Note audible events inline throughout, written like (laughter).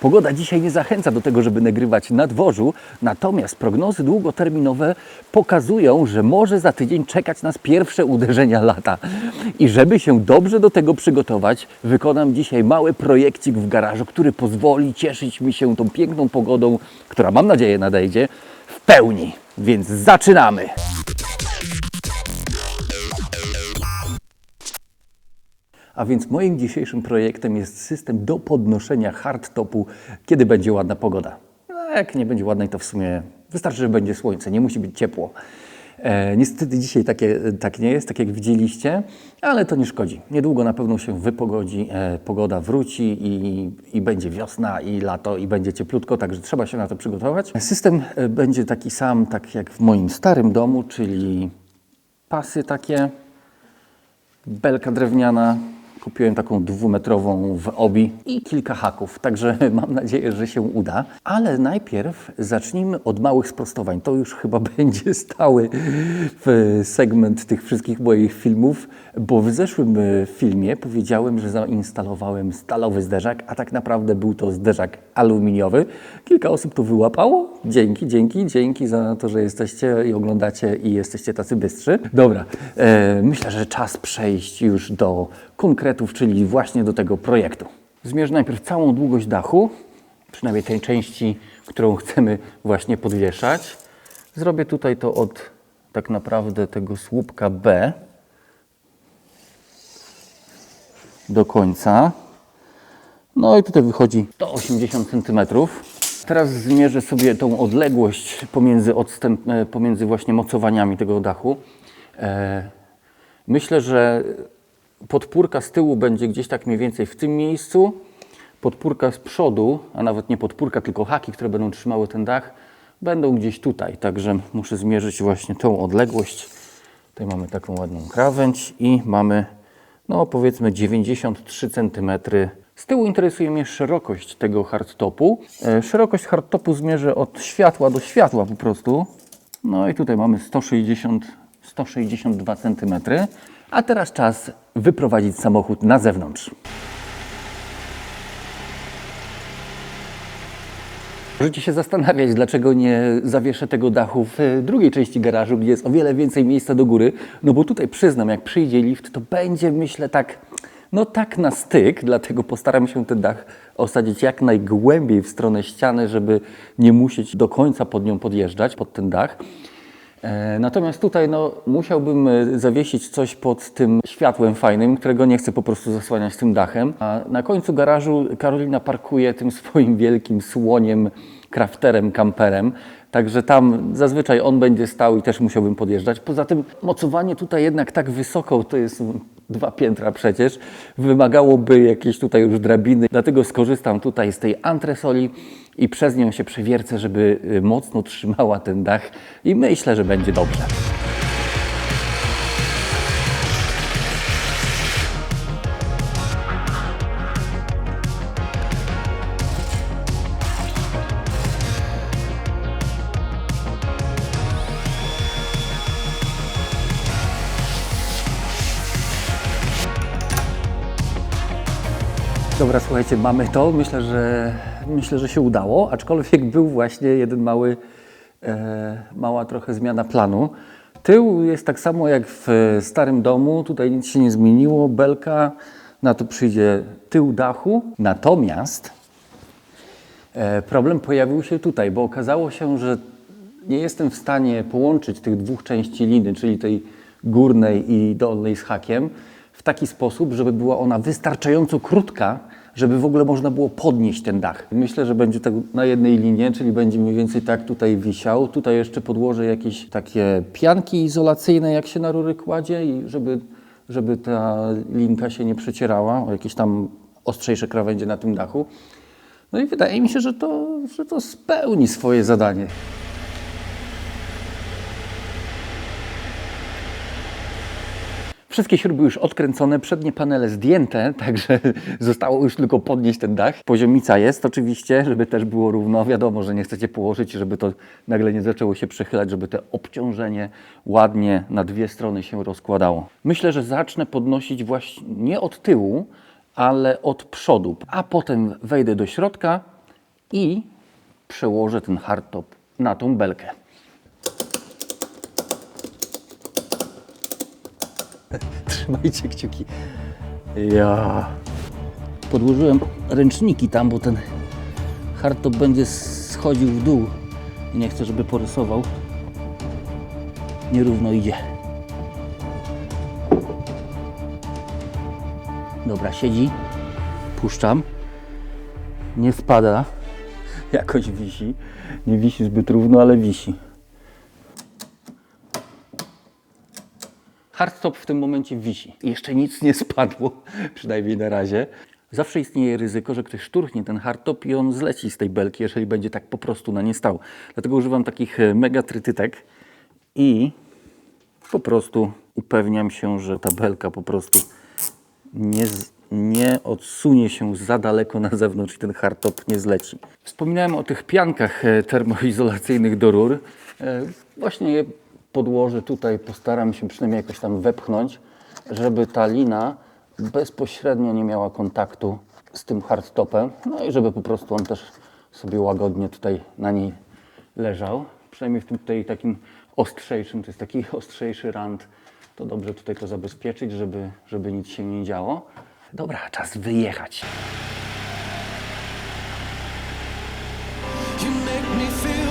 Pogoda dzisiaj nie zachęca do tego, żeby nagrywać na dworzu, natomiast prognozy długoterminowe pokazują, że może za tydzień czekać nas pierwsze uderzenia lata. I żeby się dobrze do tego przygotować, wykonam dzisiaj mały projekcik w garażu, który pozwoli cieszyć mi się tą piękną pogodą, która mam nadzieję nadejdzie, w pełni. Więc zaczynamy! A więc moim dzisiejszym projektem jest system do podnoszenia hardtopu, kiedy będzie ładna pogoda. No, jak nie będzie ładnej, to w sumie wystarczy, że będzie słońce, nie musi być ciepło. E, niestety dzisiaj takie, tak nie jest, tak jak widzieliście, ale to nie szkodzi. Niedługo na pewno się wypogodzi, e, pogoda wróci i, i będzie wiosna i lato i będzie cieplutko, także trzeba się na to przygotować. System e, będzie taki sam, tak jak w moim starym domu, czyli pasy takie, belka drewniana. Kupiłem taką dwumetrową w obi i kilka haków, także (laughs) mam nadzieję, że się uda. Ale najpierw zacznijmy od małych sprostowań. To już chyba (laughs) będzie stały w segment tych wszystkich moich filmów, bo w zeszłym e, filmie powiedziałem, że zainstalowałem stalowy zderzak, a tak naprawdę był to zderzak aluminiowy. Kilka osób to wyłapało. Dzięki, dzięki, dzięki za to, że jesteście i oglądacie i jesteście tacy bystrzy. Dobra, e, myślę, że czas przejść już do konkretów, czyli właśnie do tego projektu. Zmierzę najpierw całą długość dachu, przynajmniej tej części, którą chcemy właśnie podwieszać. Zrobię tutaj to od tak naprawdę tego słupka B do końca. No i tutaj wychodzi 180 cm. Teraz zmierzę sobie tą odległość pomiędzy, odstęp, e, pomiędzy właśnie mocowaniami tego dachu. E, Myślę, że podpórka z tyłu będzie gdzieś tak mniej więcej w tym miejscu. Podpórka z przodu, a nawet nie podpórka, tylko haki, które będą trzymały ten dach, będą gdzieś tutaj. Także muszę zmierzyć właśnie tą odległość. Tutaj mamy taką ładną krawędź i mamy, no powiedzmy 93 cm. Z tyłu interesuje mnie szerokość tego hardtopu. E, szerokość hardtopu zmierzę od światła do światła po prostu. No i tutaj mamy 160, 162 cm. A teraz czas wyprowadzić samochód na zewnątrz. Możecie się zastanawiać, dlaczego nie zawieszę tego dachu w e, drugiej części garażu, gdzie jest o wiele więcej miejsca do góry. No bo tutaj przyznam, jak przyjdzie lift, to będzie myślę tak, no tak na styk, dlatego postaram się ten dach osadzić jak najgłębiej w stronę ściany, żeby nie musieć do końca pod nią podjeżdżać, pod ten dach. E, Natomiast tutaj no, musiałbym e, zawiesić coś pod tym światłem fajnym, którego nie chcę po prostu zasłaniać tym dachem. A na końcu garażu Karolina parkuje tym (laughs) swoim wielkim słoniem, crafterem, kamperem. Także tam zazwyczaj on będzie stał i też musiałbym podjeżdżać. Poza tym mocowanie tutaj jednak tak wysoko, to jest dwa piętra przecież, wymagałoby jakiejś tutaj już drabiny. Dlatego skorzystam tutaj z tej antresoli i przez nią się przewiercę, żeby y, mocno trzymała ten dach i myślę, że będzie dobrze. Dobra, słuchajcie, mamy to. Myślę, że myślę, że się udało, aczkolwiek był właśnie jeden mały, e, mała trochę zmiana planu. Tył jest tak samo jak w starym domu, tutaj nic się nie zmieniło. Belka, na to przyjdzie tył dachu. Natomiast e, problem pojawił się tutaj, bo okazało się, że nie jestem w stanie połączyć tych dwóch części liny, czyli tej górnej i dolnej z hakiem, w taki sposób, żeby była ona wystarczająco krótka, żeby w ogóle można było podnieść ten dach. Myślę, że będzie tak na jednej linie, czyli będzie mniej więcej tak tutaj wisiał. Tutaj jeszcze podłożę jakieś takie pianki izolacyjne, jak się na rury kładzie i żeby, żeby ta linka się nie przecierała o jakieś tam ostrzejsze krawędzie na tym dachu. No i wydaje mi się, że to, że to spełni swoje zadanie. Wszystkie śruby już odkręcone, przednie panele zdjęte, (laughs) także zostało już tylko podnieść ten dach. Poziomica jest oczywiście, żeby też było równo. Wiadomo, że nie chcecie położyć, żeby to nagle nie zaczęło się przechylać, żeby to obciążenie ładnie na dwie strony się rozkładało. Myślę, że zacznę podnosić właśnie nie od tyłu, ale od przodu, a potem wejdę do środka i przełożę ten hardtop na tą belkę. Trzymajcie kciuki. Ja podłożyłem ręczniki tam, bo ten hardtop będzie schodził w dół i nie chcę, żeby porysował. Nierówno idzie. Dobra, siedzi. Puszczam. Nie spada. (laughs) Jakoś wisi. Nie wisi zbyt równo, ale wisi. Hardstop w tym momencie wisi. Jeszcze nic nie spadło, (laughs) przynajmniej na razie. Zawsze istnieje ryzyko, że ktoś szturchnie ten hardtop i on zleci z tej belki, jeżeli będzie tak po prostu na nie stał. Dlatego używam takich e, mega trytytek i po prostu upewniam się, że ta belka po prostu nie, nie odsunie się za daleko na zewnątrz i ten hardtop nie zleci. Wspominałem o tych piankach e, termoizolacyjnych do rur. E, Właśnie je podłożę tutaj, postaram się przynajmniej jakoś tam wepchnąć, żeby ta lina bezpośrednio nie miała kontaktu z tym hardtopem. No i żeby po prostu on też sobie łagodnie tutaj na niej leżał. Przynajmniej w tym tutaj takim ostrzejszym, to jest taki (laughs) ostrzejszy rand, to dobrze tutaj to zabezpieczyć, żeby, żeby nic się nie działo. Dobra, czas wyjechać. You make me feel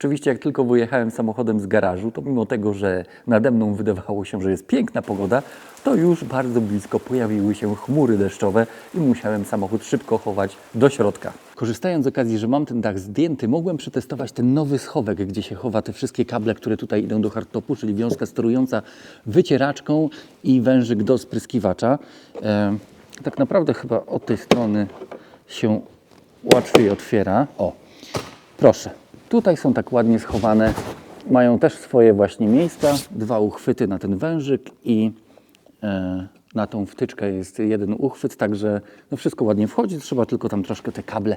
Oczywiście jak tylko wyjechałem samochodem z garażu, to mimo tego, że nade mną wydawało się, że jest piękna pogoda, to już bardzo blisko pojawiły się chmury deszczowe i musiałem samochód szybko chować do środka. Korzystając z okazji, że mam ten dach zdjęty, mogłem przetestować ten nowy schowek, gdzie się chowa te wszystkie kable, które tutaj idą do hardtopu, czyli wiązka sterująca wycieraczką i wężyk do spryskiwacza. E, tak naprawdę chyba od tej strony się łatwiej otwiera. O, Proszę, tutaj są tak ładnie schowane. Mają też swoje właśnie miejsca. Dwa uchwyty na ten wężyk i e, na tą wtyczkę jest jeden uchwyt, także no wszystko ładnie wchodzi. Trzeba tylko tam troszkę te kable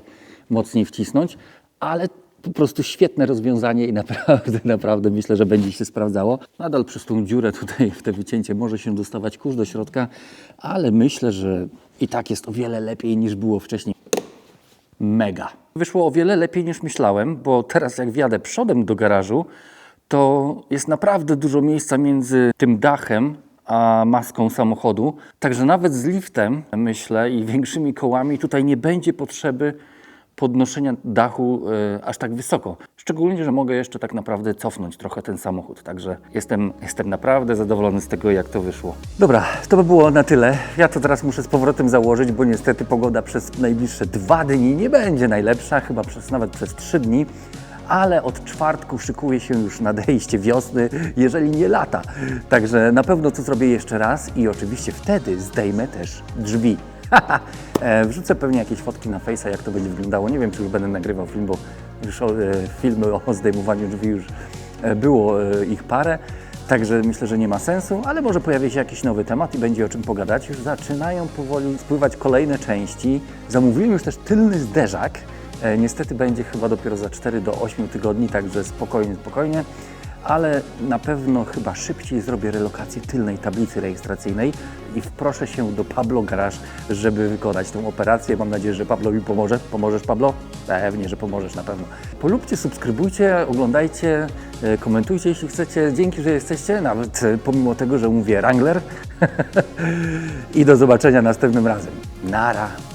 mocniej wcisnąć, ale po prostu świetne rozwiązanie i (laughs) naprawdę, naprawdę myślę, że będzie się sprawdzało. Nadal przez tą dziurę tutaj w te wycięcie może się dostawać kurz do środka, ale myślę, że i tak jest o wiele lepiej niż było wcześniej mega. Wyszło o wiele lepiej niż myślałem, bo teraz jak wjadę przodem do garażu, to jest naprawdę dużo miejsca między tym dachem a maską samochodu. Także nawet z liftem, myślę, i (laughs) większymi kołami tutaj nie będzie potrzeby podnoszenia dachu e, aż tak wysoko. Szczególnie, że mogę jeszcze tak naprawdę cofnąć trochę ten samochód. Także jestem, jestem naprawdę zadowolony z tego, jak to wyszło. Dobra, to by było na tyle. Ja to teraz muszę z powrotem założyć, bo niestety pogoda przez najbliższe dwa dni nie będzie najlepsza, chyba przez nawet przez trzy dni. Ale od czwartku szykuje się już nadejście wiosny, jeżeli nie lata. Także na pewno to zrobię jeszcze raz i oczywiście wtedy zdejmę też drzwi. (laughs) E, Wrzucę pewnie jakieś fotki na Face'a, jak to będzie wyglądało. Nie wiem, czy już będę nagrywał film, bo już o, e, filmy o zdejmowaniu drzwi już e, było ich parę. Także myślę, że nie ma sensu, ale może pojawi się jakiś nowy temat i będzie o czym pogadać. Już zaczynają powoli spływać kolejne części. Zamówiłem już też tylny zderzak. Niestety będzie chyba dopiero za 4 do 8 tygodni, także spokojnie, spokojnie ale na pewno chyba szybciej zrobię relokację tylnej tablicy rejestracyjnej i wproszę się do Pablo Garage, żeby wykonać tę operację. Mam nadzieję, że Pablo mi pomoże. Pomożesz, Pablo? Pewnie, że pomożesz na pewno. Polubcie, subskrybujcie, oglądajcie, e, komentujcie, jeśli chcecie. Dzięki, że jesteście, nawet e, pomimo tego, że mówię Wrangler. (laughs) I do zobaczenia następnym razem. Nara.